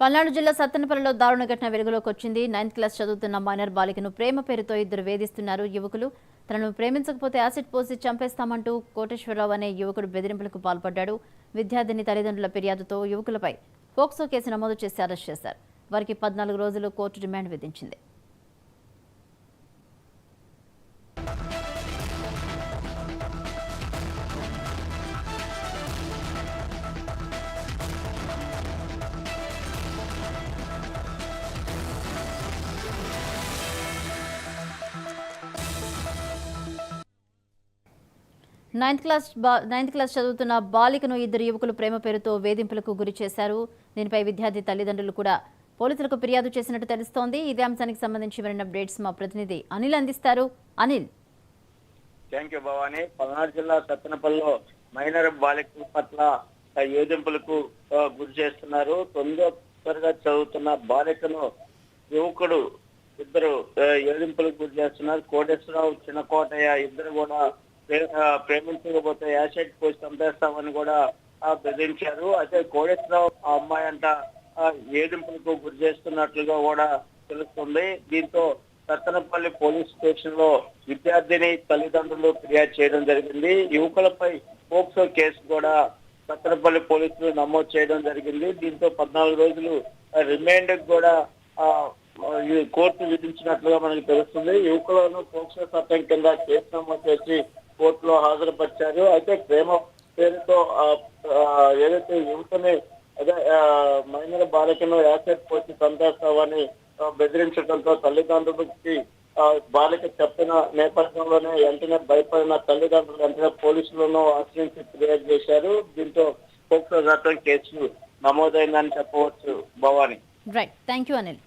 పల్నాడు జిల్లా సత్తెనపల్లిలో దారుణ ఘటన వెలుగులోకి వచ్చింది. నైన్త్ క్లాస్ చదువుతున్న మైనర్ బాలికను ప్రేమ పేరుతో ఇద్దరు వేధిస్తున్నారు. యువకులు తనను ప్రేమించకపోతే యాసిడ్ పోసి చంపేస్తామంటూ కోటేశ్వరరావు అనే యువకుడు బెదిరింపులకు పాల్పడ్డాడు. విద్యార్థిని తల్లిదండ్రుల ఫిర్యాదుతో యువకులపై పోక్సో కేసు నమోదు చేసి అరెస్ట్ చేశారు. వారికి పద్నాలుగు రోజులు కోర్టు డిమాండ్ విధించింది. నైన్త్ క్లాస్ నైన్త్ క్లాస్ చదువుతున్న బాలికను ఇద్దరు యువకులు ప్రేమ పేరుతో వేధింపులకు గురి చేశారు. దీనిపై విద్యార్థి తల్లిదండ్రులు కూడా పోలీసులకు ఫిర్యాదు చేసినట్టు తెలుస్తోంది. ఇదే అంశానికి సంబంధించి మరిన్ని అప్డేట్స్ మా ప్రతినిధి అనిల్ అందిస్తారు. Anil. Thank you Bhavani. Palnadu జిల్లా సత్తెనపల్లిలో మైనర్ బాలికల పట్ల వేధింపులకు గురి చేస్తున్నారు. తొమ్మిదో తరగతి చదువుతున్న బాలికను యువకుడు ఇద్దరు వేధింపులకు గురి చేస్తున్నారు. కోటేశ్వరరావు చిన్నకోటయ్య ఇద్దరు కూడా ప్రేమించకపోతే యాసెట్ పోసి చంపేస్తామని కూడా బెదిరించారు. అయితే కోడేశ్వరరావు ఆ అమ్మాయి అంట ఆ, గురి చేస్తున్నట్లుగా కూడా తెలుస్తుంది. దీంతో సత్తనపల్లి పోలీస్ స్టేషన్లో విద్యార్థిని తల్లిదండ్రులు ఫిర్యాదు చేయడం జరిగింది. యువకులపై పోక్సో కేసు కూడా సత్తనపల్లి పోలీసులు నమోదు చేయడం జరిగింది. దీంతో పద్నాలుగు రోజులు రిమైండ్ కూడా ఆ, ఈ కోర్టు విధించినట్లుగా మనకు తెలుస్తుంది. యువకులను పోక్సో చట్టం కింద కేసు నమోదు చేసి కోర్టులో హాజరుపరిచారు. అయితే ప్రేమ పేరుతో ఏదైతే యువతని అదే మైనర్ బాలికను యాసెట్ పోసి చంపేస్తామని బెదిరించడంతో తల్లిదండ్రులకి ఆ, బాలిక చెప్పిన నేపథ్యంలోనే వెంటనే భయపడిన తల్లిదండ్రులు వెంటనే పోలీసులను ఆశ్రయించి ఫిర్యాదు చేశారు. దీంతో పోక్సో చట్టం కేసు నమోదైందని చెప్పవచ్చు Bhavani. Right thank you Anil